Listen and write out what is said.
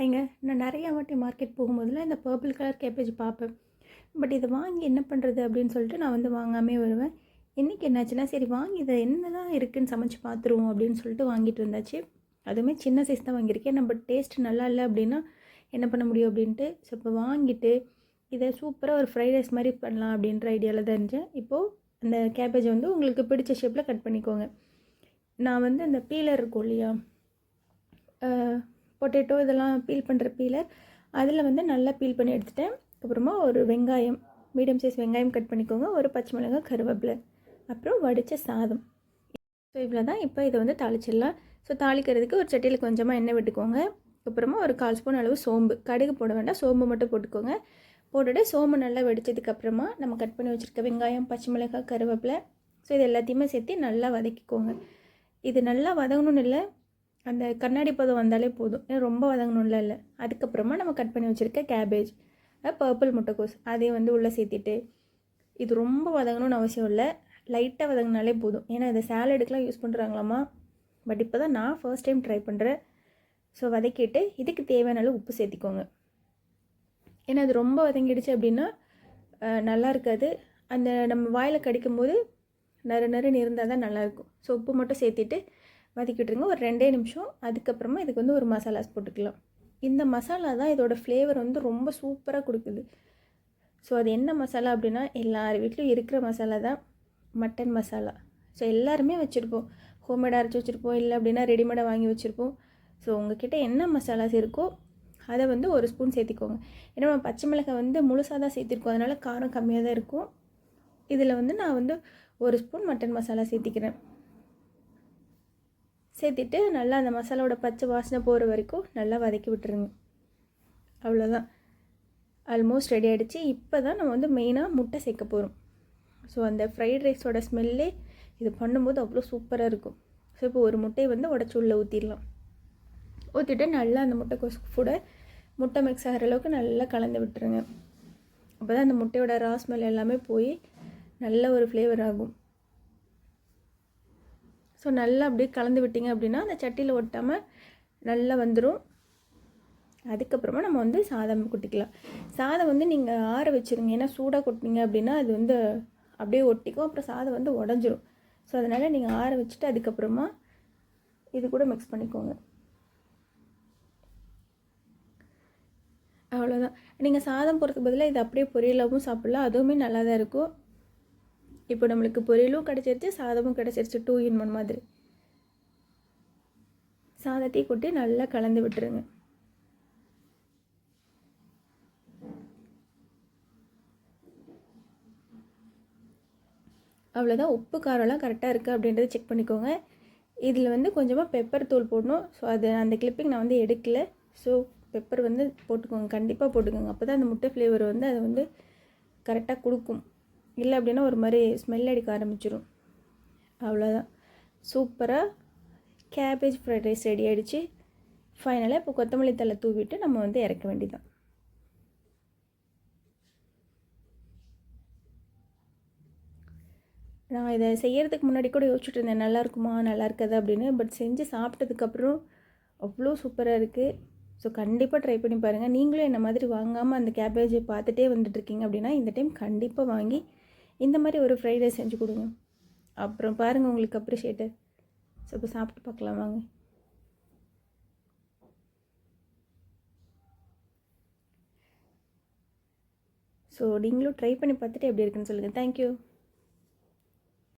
ஹைங்க நான் நிறையா வாட்டி மார்க்கெட் போகும்போதெல்லாம் இந்த பர்பிள் கலர் கேபேஜ் பார்ப்பேன். பட் இதை வாங்கி என்ன பண்ணுறது அப்படின்னு சொல்லிட்டு நான் வந்து வாங்காமே வருவேன். இன்றைக்கி என்னாச்சுன்னா சரி வாங்கி இதை என்ன தான் இருக்குதுன்னு சமைச்சு பார்த்துருவோம் அப்படின்னு சொல்லிட்டு வாங்கிட்டு வந்தாச்சு. அதுவுமே சின்ன சைஸ் தான் வாங்கியிருக்கேன். நம்ம டேஸ்ட் நல்லா இல்லை அப்படின்னா என்ன பண்ண முடியும் அப்படின்ட்டு ஸோ இப்போ வாங்கிட்டு இதை சூப்பராக ஒரு ஃப்ரைட் ரைஸ் மாதிரி பண்ணலாம் அப்படின்ற ஐடியாவில் தான் இருந்தேன். இப்போது அந்த கேபேஜை வந்து உங்களுக்கு பிடிச்ச ஷேப்பில் கட் பண்ணிக்கோங்க. நான் வந்து அந்த பீலர் இருக்கும் இல்லையா? பொட்டேட்டோ இதெல்லாம் பீல் பண்ணுற பீலர். அதில் வந்து நல்லா பீல் பண்ணி எடுத்துட்டேன். அப்புறமா ஒரு வெங்காயம் மீடியம் சைஸ் வெங்காயம் கட் பண்ணிக்கோங்க. ஒரு பச்சை மிளகாய் கருவேப்பிலை. அப்புறம் வடித்த சாதம். ஸோ இவ்வளோ தான். இப்போ இதை வந்து தாளிச்சிடலாம். ஸோ தாளிக்கிறதுக்கு ஒரு சட்டியில் கொஞ்சமாக எண்ணெய் விட்டுக்கோங்க. அப்புறமா ஒரு கால் ஸ்பூன் அளவு சோம்பு. கடுகு போட வேண்டாம். சோம்பு மட்டும் போட்டுக்கோங்க. போட்டுட்டு சோம்பு நல்லா வெடிச்சதுக்கப்புறமா நம்ம கட் பண்ணி வச்சுருக்க வெங்காயம் பச்சை மிளகாய் கருவேப்பிலை. ஸோ இது எல்லாத்தையுமே சேர்த்து நல்லா வதக்கிக்கோங்க. இது நல்லா வதங்கணும்னு இல்லை. அந்த கண்ணாடி பதம் வந்தாலே போதும். ஏன்னா ரொம்ப வதங்கணும்ல இல்லை அதுக்கப்புறமா நம்ம கட் பண்ணி வச்சுருக்க கேபேஜ் பர்பிள் முட்டைக்கோஸ் அதையும் வந்து உள்ளே சேர்த்திட்டு இது ரொம்ப வதங்கணும்னு அவசியம் இல்லை. லைட்டாக வதங்கினாலே போதும். ஏன்னா இதை சேலடுக்கெலாம் யூஸ் பண்ணுறாங்களாமா பட் இப்போ தான் நான் ஃபர்ஸ்ட் டைம் ட்ரை பண்ணுறேன் ஸோ வதக்கிட்டு இதுக்கு தேவையான அளவு உப்பு சேர்த்திக்கோங்க. ஏன்னா அது ரொம்ப வதங்கிடுச்சு அப்படின்னா நல்லா இருக்காது. அந்த நம்ம வாயில் கடிக்கும்போது நறு நறுன்னு இருந்தால் தான் நல்லாயிருக்கும் ஸோ உப்பு மட்டும் சேர்த்திட்டு வதக்கிட்டுருங்க. ஒரு ரெண்டே நிமிஷம். அதுக்கப்புறமா இதுக்கு வந்து ஒரு மசாலாஸ் போட்டுக்கலாம். இந்த மசாலா தான் இதோட ஃப்ளேவர் வந்து ரொம்ப சூப்பராக கொடுக்குது. ஸோ அது என்ன மசாலா அப்படின்னா எல்லார் வீட்லேயும் இருக்கிற மசாலா தான். மட்டன் மசாலா. ஸோ எல்லாருமே வச்சுருப்போம். ஹோம்மேடாக அரைச்சி வச்சுருப்போம். இல்லை அப்படின்னா ரெடிமேடாக வாங்கி வச்சுருப்போம். ஸோ உங்ககிட்ட என்ன மசாலாஸ் இருக்கோ அதை வந்து ஒரு ஸ்பூன் சேர்த்திக்கோங்க. ஏன்னா நம்ம பச்சை மிளகாய் வந்து முழுசாக தான் சேர்த்திருக்கோம். அதனால் காரம் கம்மியாக தான் இருக்கும். இதில் வந்து நான் வந்து ஒரு ஸ்பூன் மட்டன் மசாலா சேர்த்திக்கிறேன். சேர்த்திட்டு நல்லா அந்த மசாலாவோட பச்சை வாசனை போகிற வரைக்கும் நல்லா வதக்கி விட்டுருங்க. அவ்வளோதான் ஆல்மோஸ்ட் ரெடி ஆகிடுச்சு இப்போ தான் நம்ம வந்து மெயினாக முட்டை சேர்க்க போகிறோம் ஸோ அந்த ஃப்ரைட் ரைஸோட ஸ்மெல்லே இது பண்ணும்போது அவ்வளோ சூப்பராக இருக்கும். ஸோ இப்போ ஒரு முட்டையை வந்து உடச்சி உள்ளே ஊற்றிடலாம் ஊற்றிட்டு நல்லா அந்த முட்டை கொசு கூட முட்டை மிக்ஸ் ஆகிற அளவுக்கு நல்லா கலந்து விட்டுருங்க. அப்போ தான் அந்த முட்டையோட ரா ஸ்மெல் எல்லாமே போய் நல்ல ஒரு ஃப்ளேவர் ஆகும். ஸோ நல்லா அப்படியே கலந்து விட்டிங்க அப்படின்னா அந்த சட்டியில் ஒட்டாமல் நல்லா வந்துடும் அதுக்கப்புறமா நம்ம வந்து சாதம் கொட்டிக்கலாம். சாதம் வந்து நீங்கள் ஆற வச்சுருங்க. ஏன்னா சூடாக கொட்டினீங்க அப்படின்னா அது வந்து அப்படியே ஒட்டிக்கும். அப்புறம் சாதம் வந்து உடஞ்சிரும். ஸோ அதனால் நீங்கள் ஆற வச்சுட்டு அதுக்கப்புறமா இது கூட மிக்ஸ் பண்ணிக்கோங்க. அவ்வளோதான் நீங்கள் சாதம் போகிறதுக்கு பதிலாக இது அப்படியே பொரியலாகவும் சாப்பிட்லாம். அதுவுமே நல்லா தான் இருக்கும். இப்போ நம்மளுக்கு பொரியலும் கிடச்சிருச்சு சாதமும் கிடச்சிருச்சு டூ இன் ஒன் மாதிரி. சாதத்தையும் கொட்டி நல்லா கலந்து விட்டுருங்க. அவ்வளோதான் உப்பு காரம்லாம் கரெக்டாக இருக்குது அப்படின்றத செக் பண்ணிக்கோங்க. இதில் வந்து கொஞ்சமாக பெப்பர் தூள் போடணும். ஸோ அது அந்த கிளிப்பிங் நான் வந்து எடுக்கலை. ஸோ பெப்பர் வந்து போட்டுக்கோங்க கண்டிப்பாக போட்டுக்கோங்க. அப்போ தான் அந்த முட்டை ஃப்ளேவர் வந்து அதை வந்து கரெக்டாக கொடுக்கும். இல்லை அப்படின்னா ஒரு மாதிரி ஸ்மெல் அடிக்க ஆரம்பிச்சிடும் அவ்வளோதான் சூப்பராக கேபேஜ் ஃப்ரைட் ரைஸ் ரெடி ஆகிடுச்சு ஃபைனலாக இப்போ கொத்தமல்லி தலை தூவிட்டு நம்ம வந்து இறக்க வேண்டியதான் நான் இதை செய்கிறதுக்கு முன்னாடி கூட யோசிச்சுட்டு இருந்தேன் நல்லா இருக்குமா நல்லா இருக்காது அப்படின்னு. பட் செஞ்சு சாப்பிட்டதுக்கப்புறம் அவ்வளோ சூப்பராக இருக்குது ஸோ கண்டிப்பாக ட்ரை பண்ணி பாருங்கள் நீங்களும் என்ன மாதிரி வாங்காமல் அந்த கேபேஜை பார்த்துட்டே வந்துட்டுருக்கீங்க அப்படின்னா இந்த டைம் கண்டிப்பாக வாங்கி இந்த மாதிரி ஒரு ஃப்ரைட் ரைஸ் செஞ்சு கொடுங்க. அப்புறம் பாருங்கள் உங்களுக்கு அப்ரிஷியேட்டு ஸோ இப்போ சாப்பிட்டு பார்க்கலாம் வாங்க. ஸோ நீங்களும் ட்ரை பண்ணி பார்த்துட்டு எப்படி இருக்குன்னு சொல்லுங்கள் தேங்க்யூ